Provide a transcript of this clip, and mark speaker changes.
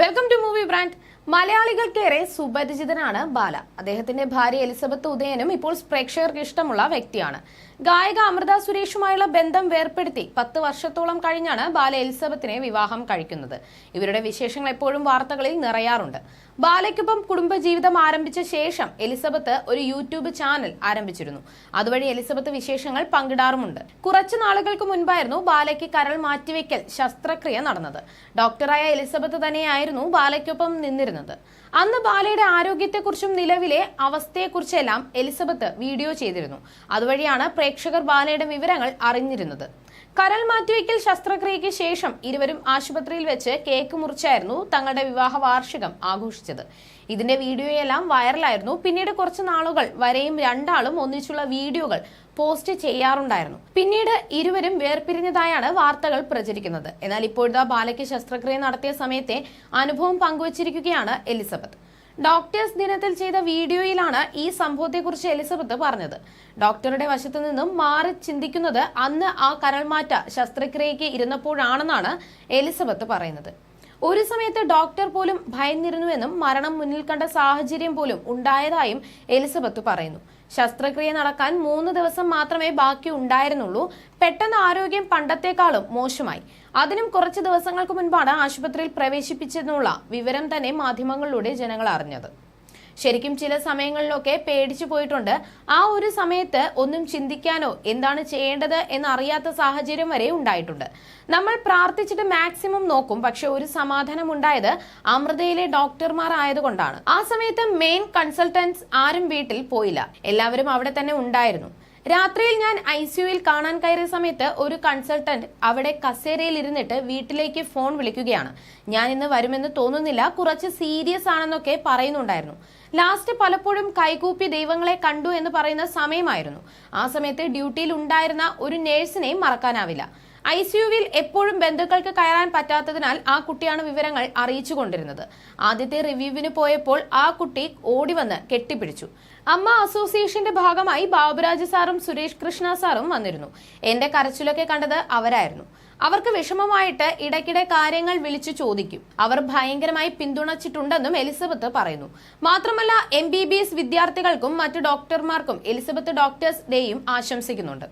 Speaker 1: Welcome to movie brand മലയാളികൾക്കേറെ സുപരിചിതനാണ് ബാല. അദ്ദേഹത്തിന്റെ ഭാര്യ എലിസബത്ത് ഉദയനും ഇപ്പോൾ പ്രേക്ഷകർക്ക് ഇഷ്ടമുള്ള വ്യക്തിയാണ്. ഗായക അമൃത സുരേഷുമായുള്ള ബന്ധം വേർപ്പെടുത്തി പത്ത് വർഷത്തോളം കഴിഞ്ഞാണ് ബാല എലിസബത്തിനെ വിവാഹം കഴിക്കുന്നത്. ഇവരുടെ വിശേഷങ്ങൾ എപ്പോഴും വാർത്തകളിൽ നിറയാറുണ്ട്. ബാലയ്ക്കൊപ്പം കുടുംബജീവിതം ആരംഭിച്ച ശേഷം എലിസബത്ത് ഒരു യൂട്യൂബ് ചാനൽ ആരംഭിച്ചിരുന്നു. അതുവഴി എലിസബത്ത് വിശേഷങ്ങൾ പങ്കിടാറുമുണ്ട്. കുറച്ചു നാളുകൾക്ക് മുൻപായിരുന്നു ബാലയ്ക്ക് കരൾ മാറ്റിവെക്കൽ ശസ്ത്രക്രിയ നടന്നത്. ഡോക്ടറായ എലിസബത്ത് തന്നെയായിരുന്നു ബാലയ്ക്കൊപ്പം നിന്നിരുന്നത്. അന്ന് ബാലയുടെ ആരോഗ്യത്തെക്കുറിച്ചും നിലവിലെ അവസ്ഥയെക്കുറിച്ചെല്ലാം എലിസബത്ത് വീഡിയോ ചെയ്തിരുന്നു. അതുവഴിയാണ് പ്രേക്ഷകർ ബാലയുടെ വിവരങ്ങൾ അറിഞ്ഞിരുന്നത്. കരൾ മാറ്റിവെക്കൽ ശസ്ത്രക്രിയയ്ക്ക് ശേഷം ഇരുവരും ആശുപത്രിയിൽ വെച്ച് കേക്ക് മുറിച്ചായിരുന്നു തങ്ങളുടെ വിവാഹ വാർഷികം ആഘോഷിച്ചത്. ഇതിന്റെ വീഡിയോയെല്ലാം വൈറലായിരുന്നു. പിന്നീട് കുറച്ച് നാളുകൾ വരെയും രണ്ടാളും ഒന്നിച്ചുള്ള വീഡിയോകൾ പോസ്റ്റ് ചെയ്യാറുണ്ടായിരുന്നു. പിന്നീട് ഇരുവരും വേർപിരിഞ്ഞതായാണ് വാർത്തകൾ പ്രചരിക്കുന്നത്. എന്നാൽ ഇപ്പോഴത്തെ ബാലയ്ക്ക് ശസ്ത്രക്രിയ നടത്തിയ സമയത്തെ അനുഭവം പങ്കുവച്ചിരിക്കുകയാണ് എലിസബത്ത്. ഡോക്ടേഴ്സ് ദിനത്തിൽ ചെയ്ത വീഡിയോയിലാണ് ഈ സംഭവത്തെക്കുറിച്ച് എലിസബത്ത് പറഞ്ഞത്. ഡോക്ടറുടെ വശത്തു നിന്നും മാറി ചിന്തിക്കുന്നത് അന്ന് ആ കരൾമാറ്റ ശസ്ത്രക്രിയയ്ക്ക് ഇരുന്നപ്പോഴാണെന്നാണ് എലിസബത്ത് പറയുന്നത്. ഒരു സമയത്ത് ഡോക്ടർ പോലും ഭയന്നിരുന്നുവെന്നും മരണം മുന്നിൽ കണ്ട സാഹചര്യം പോലും ഉണ്ടായതായും എലിസബത്ത് പറയുന്നു. ശസ്ത്രക്രിയ നടക്കാൻ മൂന്ന് ദിവസം മാത്രമേ ബാക്കി ഉണ്ടായിരുന്നുള്ളൂ. പെട്ടെന്ന് ആരോഗ്യം പണ്ടത്തെക്കാളും മോശമായി. അതിനും കുറച്ച് ദിവസങ്ങൾക്ക് മുൻപാണ് ആശുപത്രിയിൽ പ്രവേശിപ്പിച്ചെന്നുള്ള വിവരം തന്നെ മാധ്യമങ്ങളിലൂടെ ജനങ്ങൾ അറിഞ്ഞത്. ശരിക്കും ചില സമയങ്ങളിലൊക്കെ പേടിച്ചു പോയിട്ടുണ്ട്. ആ ഒരു സമയത്ത് ഒന്നും ചിന്തിക്കാനോ എന്താണ് ചെയ്യേണ്ടത് എന്നറിയാത്ത സാഹചര്യം വരെ ഉണ്ടായിട്ടുണ്ട്. നമ്മൾ പ്രാർത്ഥിച്ചിട്ട് മാക്സിമം നോക്കും പക്ഷെ ഒരു സമാധാനം ഉണ്ടായത് അമൃതയിലെ ഡോക്ടർമാർ ആയതുകൊണ്ടാണ്. ആ സമയത്ത് മെയിൻ കൺസൾട്ടൻസ് ആരും വീട്ടിൽ പോയില്ല. എല്ലാവരും അവിടെ തന്നെ ഉണ്ടായിരുന്നു. രാത്രിയിൽ ഞാൻ ഐ സിയുയിൽ കാണാൻ കയറിയ സമയത്ത് ഒരു കൺസൾട്ടന്റ് അവിടെ കസേരയിൽ ഇരുന്നിട്ട് വീട്ടിലേക്ക് ഫോൺ വിളിക്കുകയാണ്. ഞാൻ ഇന്ന് വരുമെന്ന് തോന്നുന്നില്ല കുറച്ച് സീരിയസ് ആണെന്നൊക്കെ പറയുന്നുണ്ടായിരുന്നു. ലാസ്റ്റ് പലപ്പോഴും കൈകൂപ്പി ദൈവങ്ങളെ കണ്ടു എന്ന് പറയുന്ന സമയമായിരുന്നു. ആ സമയത്ത് ഡ്യൂട്ടിയിൽ ഉണ്ടായിരുന്ന ഒരു നേഴ്സിനെയും മറക്കാനാവില്ല. ഐ സിയുവിൽ എപ്പോഴും ബന്ധുക്കൾക്ക് കയറാൻ പറ്റാത്തതിനാൽ ആ കുട്ടിയാണ് വിവരങ്ങൾ അറിയിച്ചു കൊണ്ടിരുന്നത് ആദ്യത്തെ റിവ്യൂവിന് പോയപ്പോൾ ആ കുട്ടി ഓടി വന്ന് കെട്ടിപ്പിടിച്ചു. അമ്മ അസോസിയേഷന്റെ ഭാഗമായി ബാബുരാജ് സാറും സുരേഷ് കൃഷ്ണ സാറും വന്നിരുന്നു. എന്റെ കരച്ചിലൊക്കെ കണ്ടത് അവരായിരുന്നു. അവർക്ക് വിഷമമായിട്ട് ഇടയ്ക്കിടെ കാര്യങ്ങൾ വിളിച്ചു ചോദിക്കും. അവർ ഭയങ്കരമായി പിന്തുണച്ചിട്ടുണ്ടെന്നും എലിസബത്ത് പറയുന്നു. മാത്രമല്ല എം ബി ബി എസ് വിദ്യാർത്ഥികൾക്കും മറ്റു ഡോക്ടർമാർക്കും എലിസബത്ത് ഡോക്ടേഴ്സ് ഡേയും ആശംസിക്കുന്നുണ്ട്.